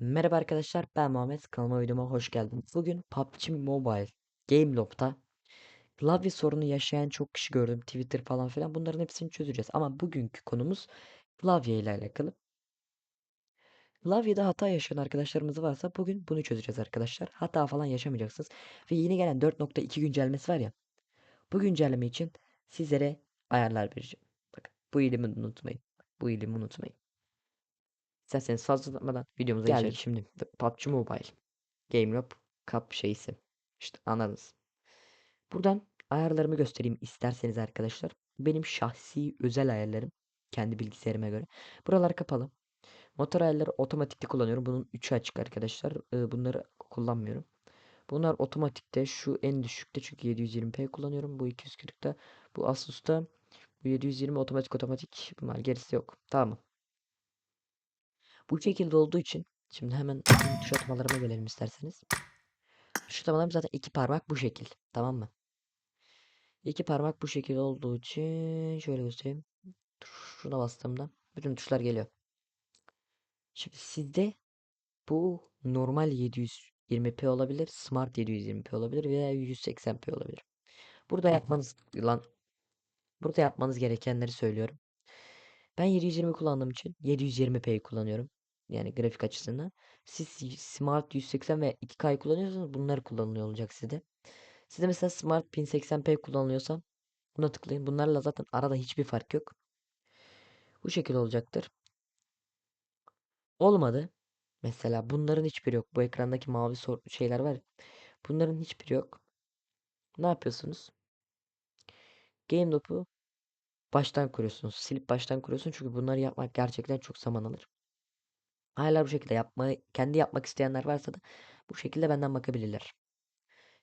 Merhaba arkadaşlar ben Muhammed kanalıma videoma hoş geldiniz. Bugün PUBG Mobile Gameloft'ta klavye sorunu yaşayan çok kişi gördüm Twitter falan filan bunların hepsini çözeceğiz. Ama bugünkü konumuz klavye ile alakalı. Klavyede hata yaşayan arkadaşlarımız varsa bugün bunu çözeceğiz arkadaşlar. Hata falan yaşamayacaksınız. Ve yeni gelen 4.2 güncellemesi var ya. Bu güncelleme için sizlere ayarlar vereceğim. Bakın bu ilimi unutmayın. Bu ilimi unutmayın. İsterseniz fazla uzatmadan videomuza Geldik geçelim. Şimdi PUBG Mobile GameLob Cup şeysi. İşte anladınız. Buradan ayarlarımı göstereyim isterseniz arkadaşlar. Benim şahsi özel ayarlarım. Kendi bilgisayarıma göre. Buralar kapalı. Motor ayarları otomatikte kullanıyorum. Bunun 3'ü açık arkadaşlar. Ee, bunları kullanmıyorum. Bunlar otomatikte. Şu en düşükte çünkü 720p kullanıyorum. Bu 240'ta. Bu Asus'ta. Bu 720 otomatik otomatik. Bunlar gerisi yok. Tamam. Bu şekilde olduğu için şimdi hemen tuş atmalarıma gelelim isterseniz. Tuş atmalarım zaten iki parmak bu şekil. Tamam mı? İki parmak bu şekilde olduğu için şöyle göstereyim. Şuna bastığımda bütün tuşlar geliyor. Şimdi sizde bu normal 720p olabilir, smart 720p olabilir veya 180p olabilir. Burada yapmanız lan burada yapmanız gerekenleri söylüyorum. Ben 720 kullandığım için 720p'yi kullanıyorum. Yani grafik açısından. Siz Smart 180 ve 2K kullanıyorsanız bunlar kullanılıyor olacak sizde. Sizde mesela Smart 1080p kullanılıyorsa buna tıklayın. Bunlarla zaten arada hiçbir fark yok. Bu şekilde olacaktır. Olmadı. Mesela bunların hiçbiri yok. Bu ekrandaki mavi şeyler var. Bunların hiçbiri yok. Ne yapıyorsunuz? Game Loop'u baştan kuruyorsunuz. Silip baştan kuruyorsun çünkü bunları yapmak gerçekten çok zaman alır. Hala bu şekilde yapmayı kendi yapmak isteyenler varsa da bu şekilde benden bakabilirler.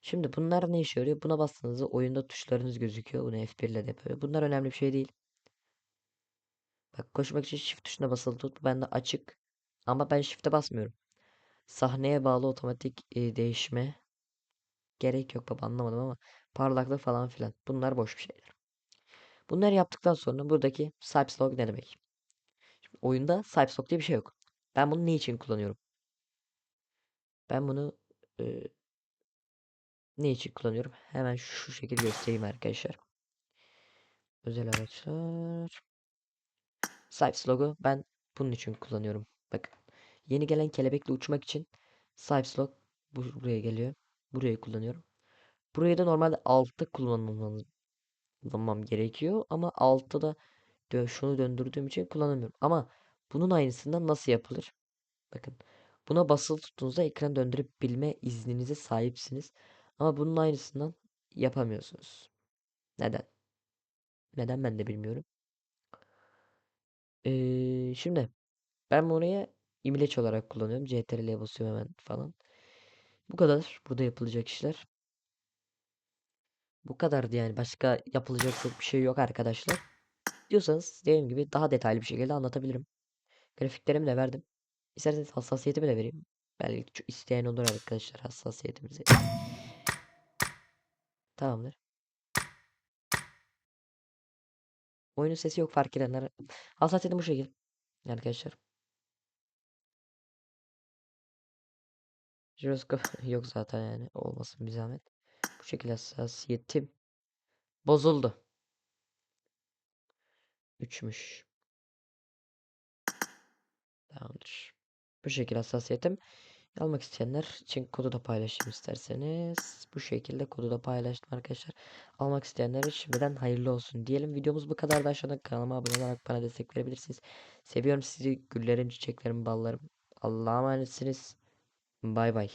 Şimdi bunlar ne işe yarıyor? Buna bastığınızda oyunda tuşlarınız gözüküyor. Bunu F1 ile de yapıyor. Bunlar önemli bir şey değil. Bak koşmak için shift tuşuna basılı tut. Bu bende açık. Ama ben shift'e basmıyorum. Sahneye bağlı otomatik e, değişme. Gerek yok baba anlamadım ama parlaklık falan filan. Bunlar boş bir şeyler. Bunları yaptıktan sonra buradaki Sipes log ne demek? Şimdi oyunda Sipes log diye bir şey yok. Ben bunu ne için kullanıyorum? Ben bunu e, ne için kullanıyorum? Hemen şu şekilde göstereyim arkadaşlar. Özel araçlar. Sipes logo ben bunun için kullanıyorum. Bakın. Yeni gelen kelebekle uçmak için Sipes log bu- buraya geliyor. Burayı kullanıyorum. Burayı da normalde altta kullanmam, gerekiyor. Ama altta da şunu döndürdüğüm için kullanamıyorum. Ama bunun aynısından nasıl yapılır? Bakın. Buna basılı tuttuğunuzda ekran döndürüp bilme izninize sahipsiniz. Ama bunun aynısından yapamıyorsunuz. Neden? Neden ben de bilmiyorum. Ee, şimdi ben buraya imleç olarak kullanıyorum. CTRL'ye basıyorum hemen falan. Bu kadar. Burada yapılacak işler. Bu kadardı yani. Başka yapılacak çok bir şey yok arkadaşlar. Diyorsanız dediğim gibi daha detaylı bir şekilde anlatabilirim. Grafiklerimi de verdim. İsterseniz hassasiyetimi de vereyim. Belki isteyen olur arkadaşlar hassasiyetimizi. Tamamdır. Oyunun sesi yok fark edenler. Hassasiyetim bu şekilde. Arkadaşlar. Jiroskop yok zaten yani. Olmasın bir zahmet. Bu şekilde hassasiyetim bozuldu. Üçmüş. Tamamdır. Bu şekilde hassasiyetim. Almak isteyenler için kodu da paylaşayım isterseniz. Bu şekilde kodu da paylaştım arkadaşlar. Almak isteyenler şimdiden hayırlı olsun diyelim. Videomuz bu kadar da aşağıdan kanalıma abone olarak bana destek verebilirsiniz. Seviyorum sizi. Güllerim, çiçeklerim, ballarım. Allah'a emanetsiniz. Bay bay.